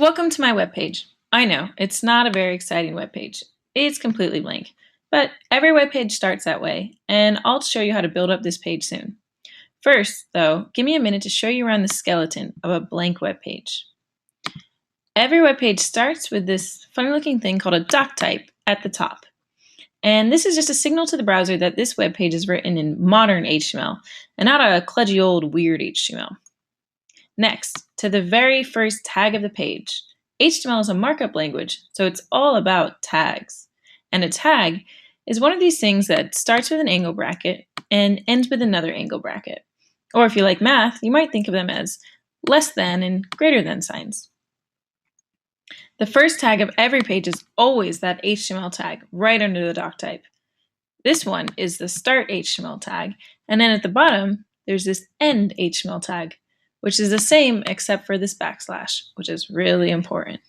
Welcome to my webpage. I know, it's not a very exciting webpage. It's completely blank. But every webpage starts that way, and I'll show you how to build up this page soon. First, though, give me a minute to show you around the skeleton of a blank webpage. Every webpage starts with this funny looking thing called a doc type at the top. And this is just a signal to the browser that this web page is written in modern HTML and not a kludgy old weird HTML. Next, to the very first tag of the page. HTML is a markup language, so it's all about tags. And a tag is one of these things that starts with an angle bracket and ends with another angle bracket. Or if you like math, you might think of them as less than and greater than signs. The first tag of every page is always that HTML tag right under the doc type. This one is the start HTML tag, and then at the bottom, there's this end HTML tag which is the same except for this backslash, which is really important.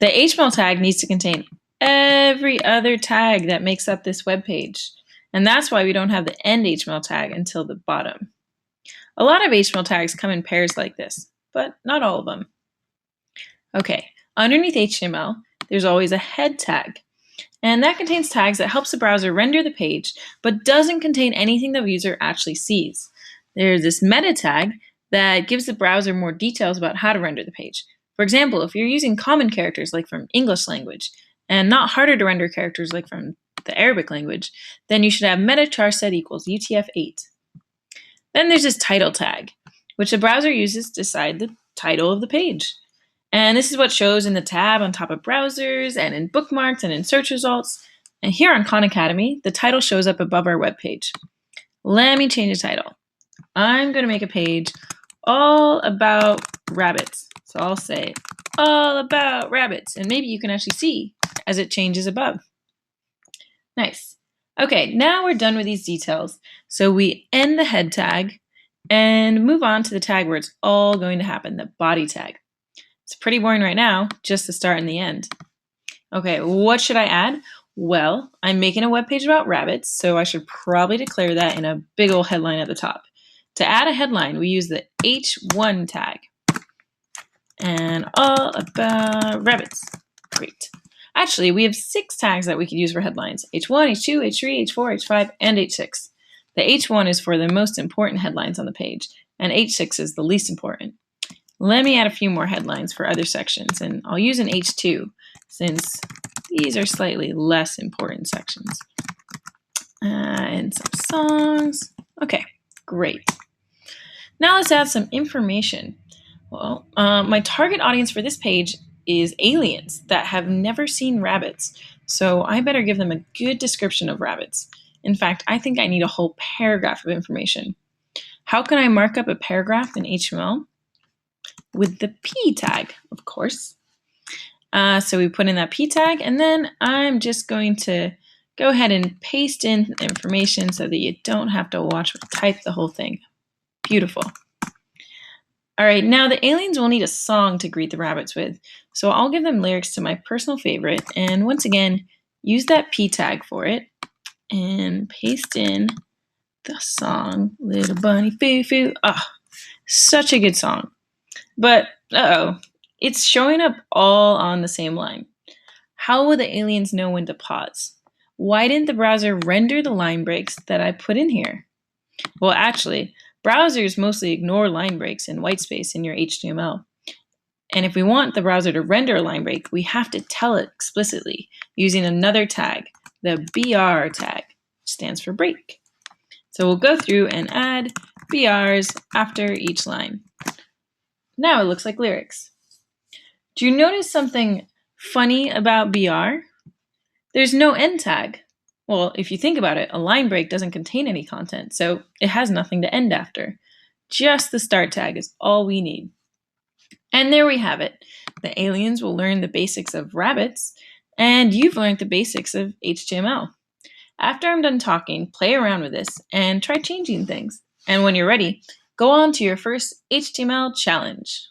The HTML tag needs to contain every other tag that makes up this web page. And that's why we don't have the end HTML tag until the bottom. A lot of HTML tags come in pairs like this, but not all of them. Okay, underneath HTML, there's always a head tag. And that contains tags that helps the browser render the page, but doesn't contain anything the user actually sees. There's this meta tag that gives the browser more details about how to render the page. For example, if you're using common characters like from English language and not harder to render characters like from the Arabic language, then you should have meta char set equals UTF-8. Then there's this title tag, which the browser uses to decide the title of the page. And this is what shows in the tab on top of browsers and in bookmarks and in search results. And here on Khan Academy, the title shows up above our web page. Let me change the title. I'm going to make a page all about rabbits. So I'll say all about rabbits. And maybe you can actually see as it changes above. Nice. Okay, now we're done with these details. So we end the head tag and move on to the tag where it's all going to happen, the body tag. It's pretty boring right now, just the start and the end. Okay, what should I add? Well, I'm making a web page about rabbits, so I should probably declare that in a big old headline at the top. To add a headline, we use the h1 tag. And all about rabbits. Great. Actually, we have six tags that we could use for headlines. H1, H2, H3, H4, H5, and H6. The H1 is for the most important headlines on the page, and H6 is the least important. Let me add a few more headlines for other sections, and I'll use an H2 since these are slightly less important sections. Uh, and some songs. Okay, great. Now let's add some information. Well, uh, my target audience for this page is aliens that have never seen rabbits, so I better give them a good description of rabbits. In fact, I think I need a whole paragraph of information. How can I mark up a paragraph in HTML? With the p tag, of course. Uh, so we put in that p tag, and then I'm just going to go ahead and paste in information so that you don't have to watch type the whole thing. Beautiful. All right, now the aliens will need a song to greet the rabbits with, so I'll give them lyrics to my personal favorite, and once again, use that P tag for it, and paste in the song, Little Bunny Foo Foo. Ah, oh, such a good song. But, uh-oh, it's showing up all on the same line. How will the aliens know when to pause? Why didn't the browser render the line breaks that I put in here? Well, actually, Browsers mostly ignore line breaks and whitespace in your HTML. And if we want the browser to render a line break, we have to tell it explicitly using another tag, the BR tag, which stands for break. So we'll go through and add BRs after each line. Now it looks like lyrics. Do you notice something funny about BR? There's no end tag. Well, if you think about it, a line break doesn't contain any content, so it has nothing to end after. Just the start tag is all we need. And there we have it. The aliens will learn the basics of rabbits, and you've learned the basics of HTML. After I'm done talking, play around with this and try changing things. And when you're ready, go on to your first HTML challenge.